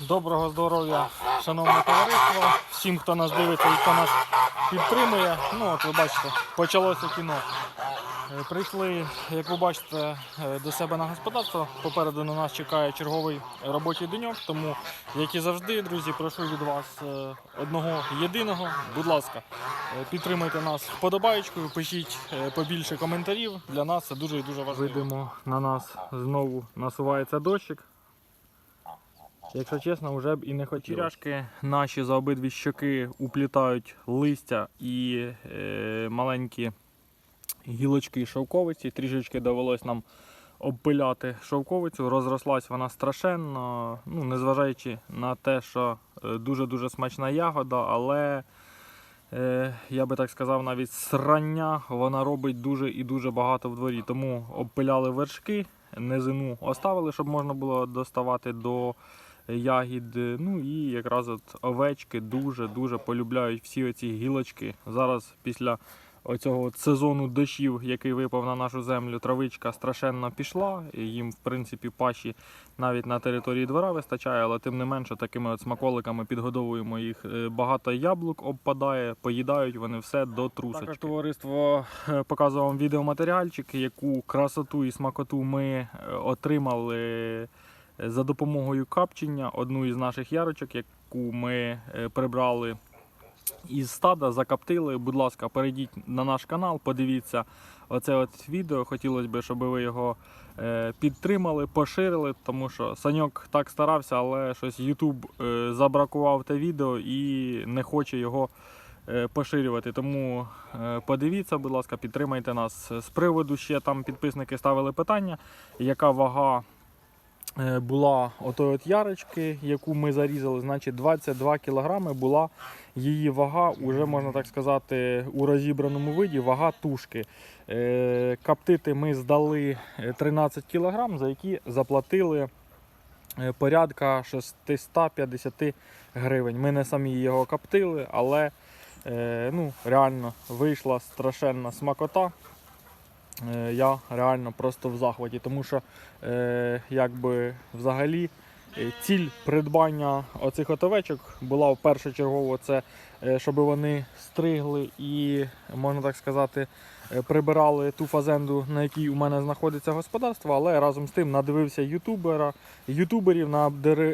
Доброго здоров'я, шановне товариство, всім, хто нас дивиться і хто нас підтримує. Ну, от ви бачите, почалося кіно. Е, Прийшли, як ви бачите, е, до себе на господарство. Попереду на нас чекає черговий робочий деньок. Тому, як і завжди, друзі, прошу від вас е, одного єдиного. Будь ласка, підтримайте нас вподобаєчкою, пишіть побільше коментарів. Для нас це дуже і дуже важливо. Видимо, на нас знову насувається дощик. Якщо чесно, вже б і не хотілося. Тіряшки наші за обидві щоки уплітають листя і е, маленькі гілочки шовковиці. Трішечки довелось нам обпиляти шовковицю. Розрослась вона страшенно, ну, незважаючи на те, що е, дуже-дуже смачна ягода, але е, я би так сказав, навіть срання вона робить дуже і дуже багато в дворі. Тому обпиляли вершки, низину оставили, щоб можна було доставати до ягід. Ну і якраз от овечки дуже-дуже полюбляють всі оці гілочки. Зараз після оцього от сезону дощів, який випав на нашу землю, травичка страшенно пішла. І їм, в принципі, паші навіть на території двора вистачає, але тим не менше такими от смаколиками підгодовуємо їх. Е, Багато яблук обпадає, поїдають вони все до трусочки. Також товариство е, показував вам відеоматеріальчик, яку красоту і смакоту ми е, отримали за допомогою капчення одну із наших ярочок, яку ми е, прибрали із стада, закаптили. Будь ласка, перейдіть на наш канал, подивіться оце от відео. Хотілося б, щоб ви його е, підтримали, поширили, тому що Саньок так старався, але щось YouTube е, забракував те відео і не хоче його. Поширювати, тому подивіться, будь ласка, підтримайте нас. З приводу ще там підписники ставили питання, яка вага була отої от ярочки, яку ми зарізали, значить 22 кг була її вага, уже можна так сказати, у розібраному виді вага тушки. Е, Каптити ми здали е, 13 кг, за які заплатили е, порядка 650 гривень. Ми не самі його каптили, але е, ну, реально вийшла страшенна смакота. Е, Я реально просто в захваті, тому що е, якби взагалі е, ціль придбання оцих от овечок була в першочергово це, щоб вони стригли і, можна так сказати, прибирали ту фазенду, на якій у мене знаходиться господарство, але разом з тим надивився ютубера, ютуберів,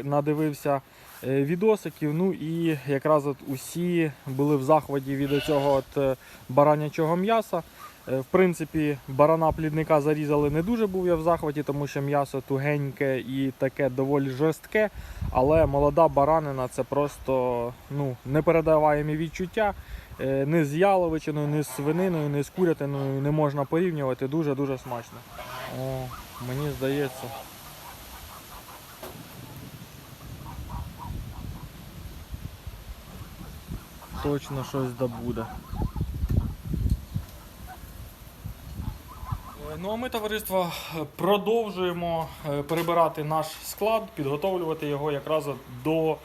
надивився відосиків. Ну і якраз от усі були в захваті від цього баранячого м'яса. Е, В принципі, барана плідника зарізали не дуже був я в захваті, тому що м'ясо тугеньке і таке доволі жорстке. Але молода баранина це просто ну, непередаваємі відчуття. Е, Ні з яловичиною, ні з свининою, ні з курятиною не можна порівнювати. Дуже-дуже смачно. О, мені здається. Точно щось добуде. Ну а ми, товариство, продовжуємо е, перебирати наш склад, підготовлювати його якраз до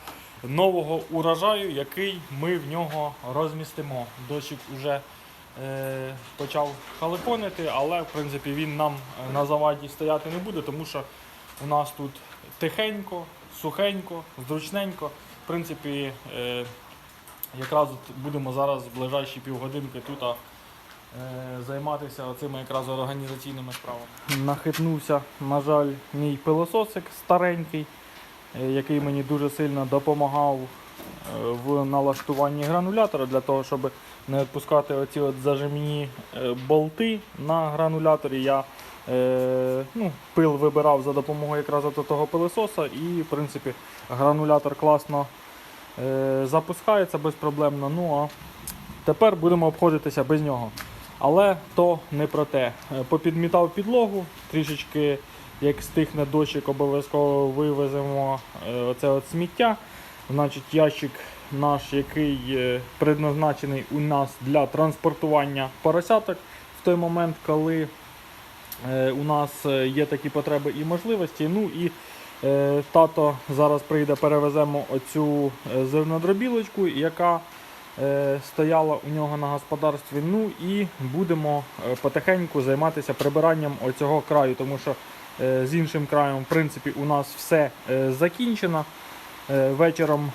нового урожаю, який ми в нього розмістимо. Дощик вже е, почав халепонити, але в принципі він нам е, на заваді стояти не буде, тому що у нас тут тихенько, сухенько, зручненько. В принципі, е, якраз будемо зараз в ближайші півгодинки тут. Е, займатися цими якраз організаційними справами. Нахитнувся, на жаль, мій пилососик старенький, е, який мені дуже сильно допомагав е, в налаштуванні гранулятора для того, щоб не відпускати оці от зажимні болти на грануляторі. Я ну, пил вибирав за допомогою якраз от того пилососа і, в принципі, гранулятор класно запускається безпроблемно. Ну а тепер будемо обходитися без нього. Але то не про те. Е, Попідмітав підлогу, трішечки, як стихне дощик, обов'язково вивеземо е, оце от сміття. Значить, ящик наш, який е, предназначений у нас для транспортування поросяток в той момент, коли у нас є такі потреби і можливості. Ну і тато зараз прийде, перевеземо оцю зернодробілочку, яка стояла у нього на господарстві. Ну і будемо е, потихеньку займатися прибиранням оцього краю, тому що е, з іншим краєм, в принципі, у нас все е, закінчено. е, вечором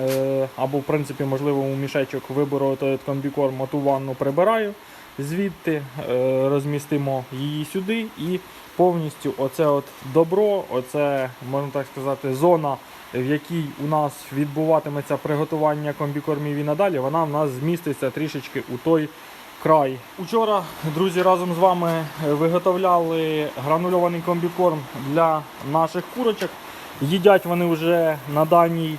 е, або, в принципі, можливо, у мішечок виберу той комбікорм, ту ванну прибираю звідти, е, розмістимо її сюди і повністю оце от добро, оце, можна так сказати, зона, в якій у нас відбуватиметься приготування комбікормів і надалі, вона в нас зміститься трішечки у той край. Учора, друзі, разом з вами е, виготовляли гранульований комбікорм для наших курочок. Їдять вони вже на даній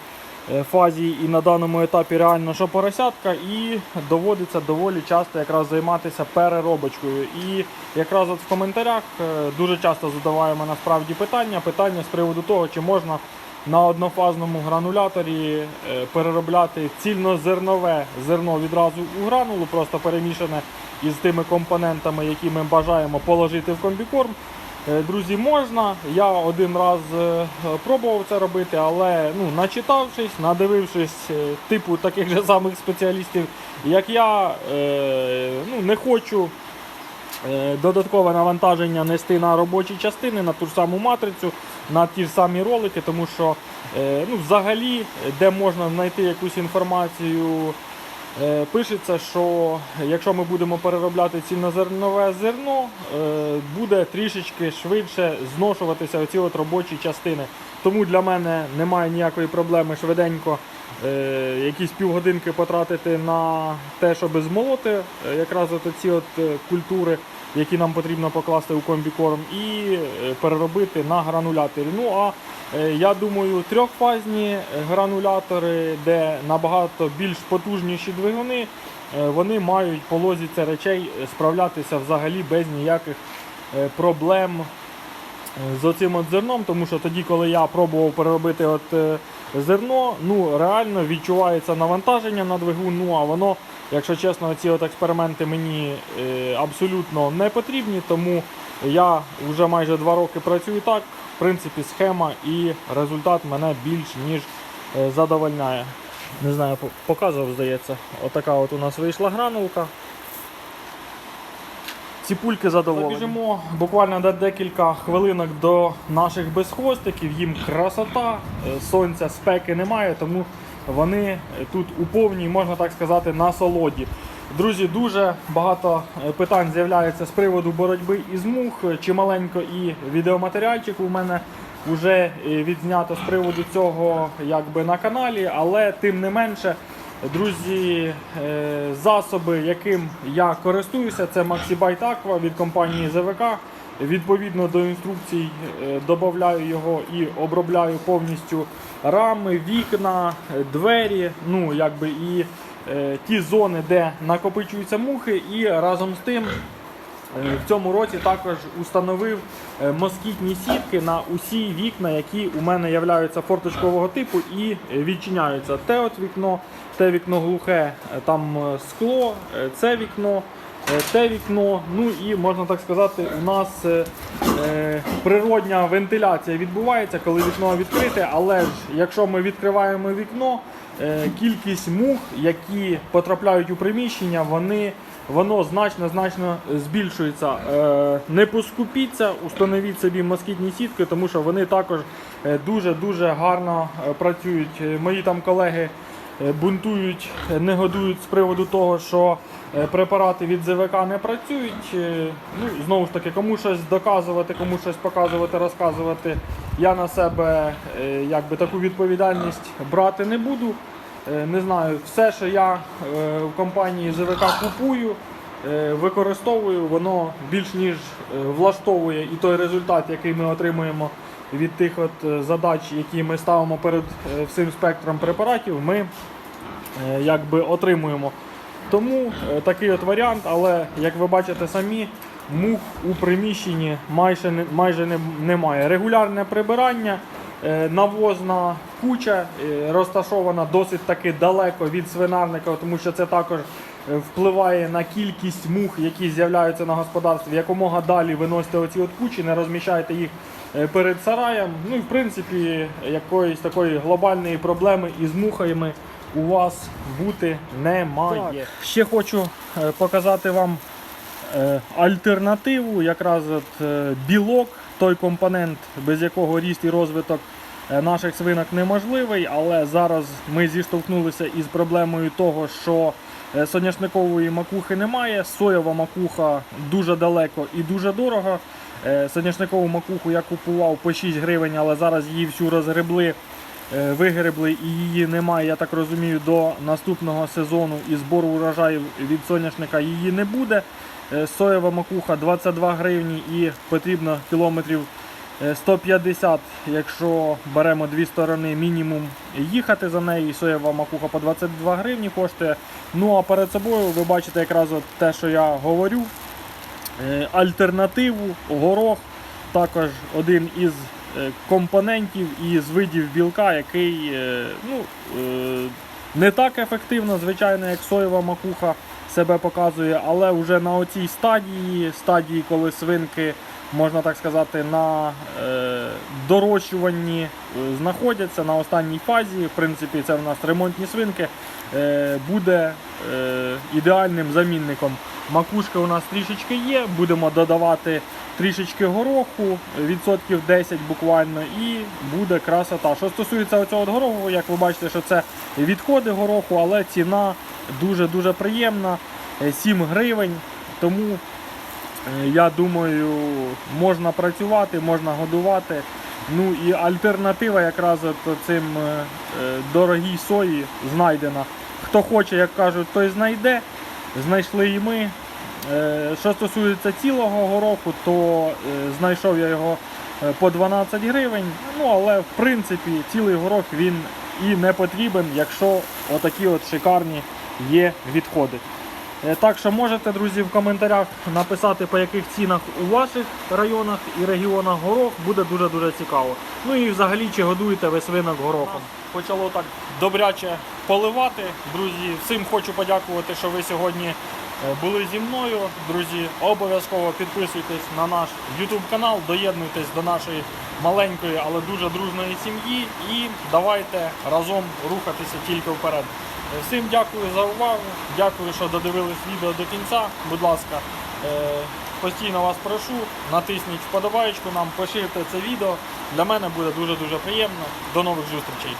фазі і на даному етапі реально що поросятка, і доводиться доволі часто якраз займатися переробочкою. І якраз от в коментарях е, дуже часто задаваємо насправді питання, питання з приводу того, чи можна на однофазному грануляторі е, переробляти цільнозернове зерно відразу у гранулу, просто перемішане із тими компонентами, які ми бажаємо положити в комбікорм. Е, Друзі, можна. Я один раз е, пробував це робити, але ну, начитавшись, надивившись е, типу таких же самих спеціалістів, як я, ну, не хочу додаткове навантаження нести на робочі частини, на ту ж саму матрицю, на ті ж самі ролики, тому що ну, взагалі, де можна знайти якусь інформацію. Е, Пишеться, що якщо ми будемо переробляти цільнозернове зерно, е, буде трішечки швидше зношуватися оці от робочі частини. Тому для мене немає ніякої проблеми швиденько е, якісь півгодинки потратити на те, щоб змолоти якраз от ці от культури, які нам потрібно покласти у комбікорм, і е, переробити на грануляторі. Ну а Е, Я думаю, трьохфазні гранулятори, де набагато більш потужніші двигуни, е, вони мають по лозіці речей справлятися взагалі без ніяких проблем з оцим от зерном, тому що тоді, коли я пробував переробити от зерно, ну реально відчувається навантаження на двигун, ну а воно, якщо чесно, ці от експерименти мені е, абсолютно не потрібні, тому я вже майже два роки працюю так. В принципі, схема і результат мене більш ніж е, задовольняє. Не знаю, показував, здається. Отака от у нас вийшла гранулка. Ці пульки задоволені. Біжимо буквально до декілька хвилинок до наших безхвостиків. Їм красота, е, сонця, спеки немає, тому вони тут у повній, можна так сказати, насолоді. Друзі, дуже багато е, питань з'являється з приводу боротьби із мух. Чималенько і відеоматеріальчик у мене вже е, відзнято з приводу цього якби на каналі, але тим не менше. Друзі, е, засоби, яким я користуюся, це MaxiByte Aqua від компанії ЗВК. Відповідно до інструкцій е, додаю його і обробляю повністю рами, вікна, е, двері, ну якби і е, ті зони, де накопичуються мухи, і разом з тим Е, В цьому році також установив москітні сітки на усі вікна, які у мене являються форточкового типу і відчиняються. Те от вікно, те вікно глухе, там скло, це вікно, те вікно. Ну і можна так сказати, у нас е, е, природня вентиляція відбувається, коли вікно відкрите, але ж якщо ми відкриваємо вікно, е, кількість мух, які потрапляють у приміщення, вони воно значно значно збільшується. Е, Не поскупіться, установіть собі москітні сітки, тому що вони також е, дуже дуже гарно е, працюють. Е, Мої там колеги е, бунтують, е, негодують з приводу того, що е, препарати від ЗВК не працюють. Е, Ну, знову ж таки, кому щось доказувати, кому щось показувати, розказувати. Я на себе е, якби таку відповідальність брати не буду. Е, Не знаю, все, що я е, в компанії ЗВК купую, е, використовую, воно більш ніж е, влаштовує і той результат, який ми отримуємо від тих от е, задач, які ми ставимо перед е, всім спектром препаратів, ми е, якби отримуємо. Тому такий от варіант, але як ви бачите самі, мух у приміщенні майже, майже немає. Регулярне прибирання, навозна куча розташована досить таки далеко від свинарника, тому що це також впливає на кількість мух, які з'являються на господарстві. Якомога далі виносите оці от кучі, не розміщайте їх перед сараєм. Ну і в принципі якоїсь такої глобальної проблеми із мухами у вас бути немає. Ще хочу е, показати вам е, альтернативу, якраз от е, білок, той компонент, без якого ріст і розвиток е, наших свинок неможливий, але зараз ми зіштовхнулися із проблемою того, що е, соняшникової макухи немає. Соєва макуха дуже далеко і дуже дорого. Е, Соняшникову макуху я купував по 6 гривень, але зараз її всю розгребли, е, вигребли і її немає, я так розумію, до наступного сезону і збору урожаю від соняшника її не буде. Е, Соєва макуха 22 гривні і потрібно кілометрів е, 150, якщо беремо дві сторони мінімум їхати за нею. Соєва макуха по 22 гривні коштує. Ну а перед собою ви бачите якраз от те, що я говорю. Е, Альтернативу, горох, також один із е, компонентів і з видів білка, який е, ну, не так ефективно, звичайно, як соєва макуха себе показує, але вже на оцій стадії, стадії, коли свинки, можна так сказати, на е, дорощуванні е, знаходяться на останній фазі. В принципі, це в нас ремонтні свинки, е, буде ідеальним замінником. Макушка у нас трішечки є, будемо додавати трішечки гороху, відсотків 10 буквально, і буде красота. Що стосується цього гороху, як ви бачите, що це відходи гороху, але ціна дуже-дуже приємна, е, 7 гривень. Тому я думаю, можна працювати, можна годувати. Ну і альтернатива якраз от цим е, е, дорогій сої знайдена. Хто хоче, як кажуть, той знайде. Знайшли і ми. Е, Що стосується цілого гороху, то е, знайшов я його е, по 12 гривень. Ну але в принципі цілий горох він і не потрібен, якщо отакі от шикарні є відходи. Е, Так що можете, друзі, в коментарях написати, по яких цінах у ваших районах і регіонах горох буде дуже-дуже цікаво. Ну і взагалі, чи годуєте ви свинок горохом? Почало так добряче поливати. Друзі, всім хочу подякувати, що ви сьогодні е, були зі мною. Друзі, обов'язково підписуйтесь на наш YouTube канал, доєднуйтесь до нашої маленької, але дуже дружної сім'ї і давайте разом рухатися тільки вперед. Всім дякую за увагу. Дякую, що додивились відео до кінця. Будь ласка, е, постійно вас прошу, натисніть вподобайку нам, поширте це відео. Для мене буде дуже дуже приємно. До нових зустрічей.